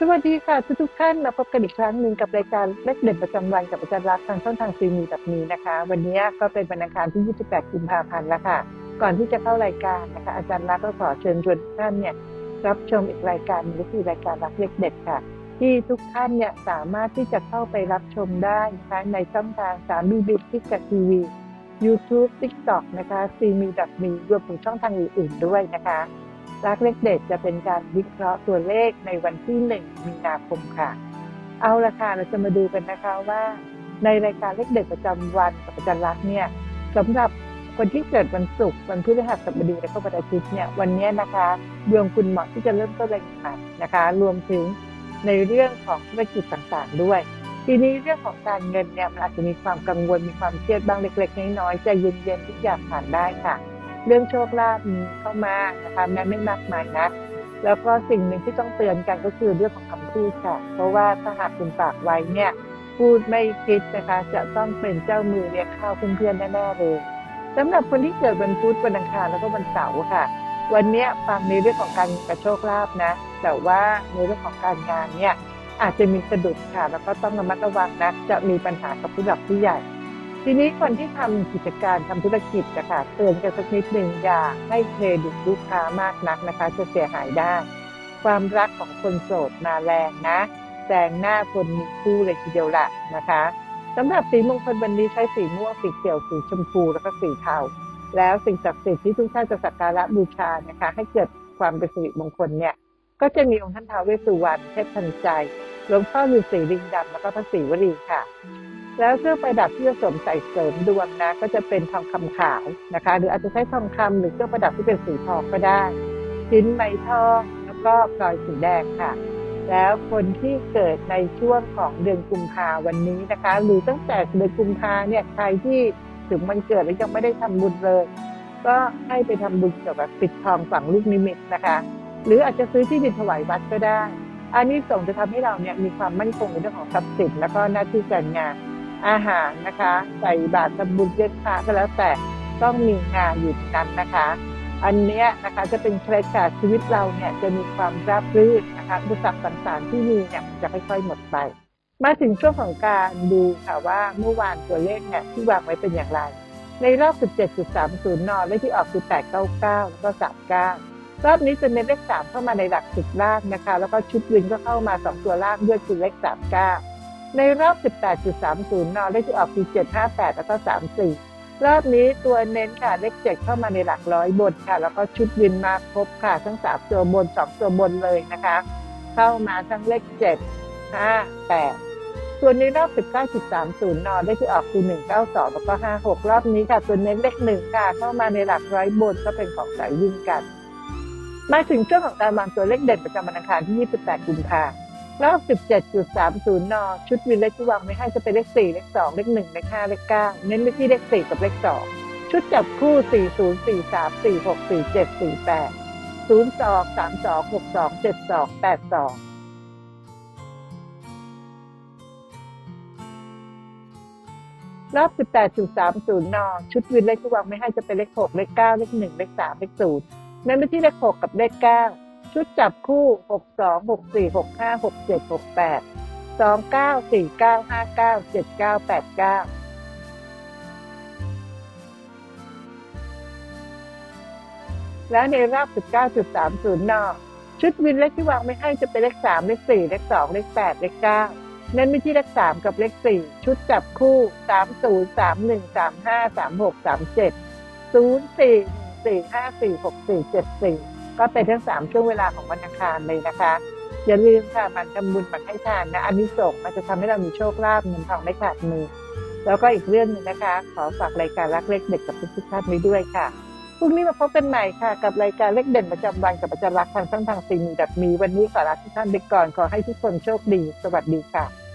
สวัสดีค่ะทุกทุกๆท่านมาพบกันอีกครั้งหนึ่งกับรายการเลขเด่นประจำวันกับอาจารย์รักทางช่องทางซีมีแบบนี้นะคะ วันนี้ก็เป็นวันอังคารที่ 28 กุมภาพันธ์แล้วค่ะ ก่อนที่จะเข้ารายการนะคะ อาจารย์รักก็ขอเชิญชวนทุกท่านเนี่ยรับชมอีกรายการหนึงก็คือรายการรักเลขเด็ดค่ะ ที่ทุกท่านเนี่ยสามารถที่จะเข้าไปรับชมได้นะคะในช่องทางสามีบิทิกกับทีวี YouTube TikTok นะคะซีมีดับมีรวมถึงช่องทางอื่นๆด้วยนะคะ รักเลขเด็ดจะเป็นการวิเคราะห์ตัวเลขในวันที่หนึ่งมีนาคมค่ะ เอาละค่ะเราจะมาดูกันนะคะว่า ในรายการเลขเด็ดประจำวันกับอาจารย์รักษณ์เนี่ยสำหรับคนที่เกิดวันศุกร์วันพฤหัสบดีและก็วันอาทิตย์เนี่ยวันนี้นะคะดวงคุณเหมาะที่จะเริ่มต้นอะไรใหม่ๆนะคะ รวมถึงในเรื่องของธุรกิจต่างๆ ด้วย ทีนี้เรื่องของการเงินเนี่ยมันอาจจะมีความกังวลมีความเครียดบ้างเล็ก ๆ น้อยๆใจเย็นๆทุกอย่างผ่านได้ค่ะ เรื่องโชคลาภมีเข้ามานะคะแม้ไม่มากมายนะแล้วก็สิ่งหนึ่งที่ต้องเตือนกันก็คือเรื่องของคำพูดค่ะ เพราะว่าถ้าหากคุณปากไว้เนี่ยพูดไม่คิดนะคะ จะต้องเป็นเจ้ามือเรียกข้าวเพื่อนๆแน่ๆเลยสำหรับคนที่เกิดวันพุธวันอังคารแล้วก็วันเสาร์ค่ะ วันเนี้ยฟังในเรื่องของการกระโชคลาภนะ แต่ว่าในเรื่องของการงานเนี่ยอาจจะมีสะดุดค่ะ แล้วก็ต้องระมัดระวังนะจะมีปัญหากับผู้หลักผู้ใหญ่ ทีนี้คนที่ทำกิจการทำธุรกิจนะคะเตือนกันสักนิดหนึ่งอย่าให้เครดิตลูกค้ามากนักนะคะจะเสียหายได้ ความรักของคนโสดมาแรงนะแซงหน้าคนมีคู่เลยทีเดียวละนะคะสำหรับสีมงคลวันนี้ใช้สีม่วงสีเขียวสีชมพูแล้วก็สีเทาแล้วสิ่งศักดิ์สิทธิ์ที่ทุกท่านจะสักการะบูชานะคะ ให้เกิดความเป็นสิริมงคลเนี่ย ก็จะมีองค์ท่านท้าวเวสสุวรรณเทพทันใจหลวงพ่อฤาษีลิงดำแล้วก็พระศรีวลีค่ะ แล้วเครื่องประดับที่จะสวมใส่เสริมดวงนะก็จะเป็นทองคำขาวนะคะ หรืออาจจะใช้ทองคำหรือเครื่องประดับที่เป็นสีทองก็ได้ชิ้นไหมทองแล้วก็พลอยสีแดงค่ะ แล้วคนที่เกิดในช่วงของเดือนกุมภาวันนี้นะคะ หรือตั้งแต่เดือนกุมภาเนี่ยใครที่ถึงวันเกิดแล้วยังไม่ได้ทำบุญเลย ก็ให้ไปทำบุญเกี่ยวกับปิดทองฝังลูกนิมิตนะคะ หรืออาจจะซื้อที่ดินถวายวัดก็ได้อันนี้ส่งจะทำให้เราเนี่ยมีความมั่นคงในเรื่องของทรัพย์สินแล้วก็หน้าที่การงาน อาหารนะคะ ใส่บาตรทำบุญเลี้ยงพระก็แล้วแต่ต้องมีงานอยู่นั้นนะคะ อันเนี้ยนะคะจะเป็นเคล็ดค่ะชีวิตเราเนี่ยจะมีความราบรื่นนะคะอุปสรรคต่างๆที่มีเนี่ยมันจะค่อยๆหมดไปมาถึงช่วงของการดูค่ะว่าเมื่อวานตัวเลขเนี่ยที่วางไว้เป็นอย่างไร ในรอบ 17.30นเลขที่ออกคือ 899 แล้วก็ 39 รอบนี้จะเน้นเลข 3 เข้ามาในหลักสิบล่างนะคะ แล้วก็ชุดวินก็เข้ามา 2 ตัวล่างด้วยคือเลข 39 ในรอบ 18.30นเลขที่ออกคือ 758 แล้วก็ 34 รอบนี้ตัวเน้นค่ะ เลข 7 เข้ามาในหลักร้อยบนค่ะ แล้วก็ชุดวินมาครบค่ะ ทั้ง 3 ตัวบน 2 ตัวบนเลยนะคะ เข้ามาทั้งเลข 7 5 8ส่วนในรอบ 19.30นเลขที่ออกคือ 192 แล้วก็ 56 รอบนี้ค่ะ ตัวเน้นเลข 1 ค่ะ เข้ามาในหลักร้อยบนก็เป็นของสายวิ่งกัน มาถึงช่วงของการวางตัวเลขเด่นประจำวันอังคารที่ 28 กุมภาพันธ์ รอบ17.30 น ชุดวินเลขที่วางไว้ให้จะเป็นเลข 4 เลข 2 เลข 1 เลข 5 เลข 9 เน้นไปที่เลข 4 กับเลข 2 ชุดจับคู่ 40 43 46 47 48 02 32 62 72 82รอบ 18.30 น ชุดวินเลขที่วางไม่ให้จะเป็นเลข 6 เลข 9 เลข 1 เลข 3 เลข0เน้นไปที่เลข 6 กับเลข 9 ชุดจับคู่ 62 64 65 67 68 29 49 59 79 89และในรอบ 19.30 นอชุดวินเลขที่วางไม่ให้จะเป็นเลข 3 เลข 4 เลข 2 เลข 8 เลข 9 เน้นไปที่เลข 3 กับเลข 4 ชุดจับคู่ 30 31 35 36 37 04 14 54 64 74 ก็เป็นทั้ง3ช่วงเวลาของวันอังคารเลยนะคะ อย่าลืมค่ะมันทำบุญมันให้ทานนะอันนี้ส่งมันจะทำให้เรามีโชคลาภเงินทองไม่ขาดมือ แล้วก็อีกเรื่องหนึงนะคะ ขอฝากรายการรักเล็กเด็กกับทุกๆท่านไว้ด้วยค่ะพรุ่งนี้มาพบกันใหม่ค่ะ กับรายการเล็กเด่นประจำวันกับอาจารย์รักทางช่องทางซีมีดับมีวันนี้ขอลาทุกท่านไปก่อนขอให้ทุกคนโชคดี สวัสดีค่ะ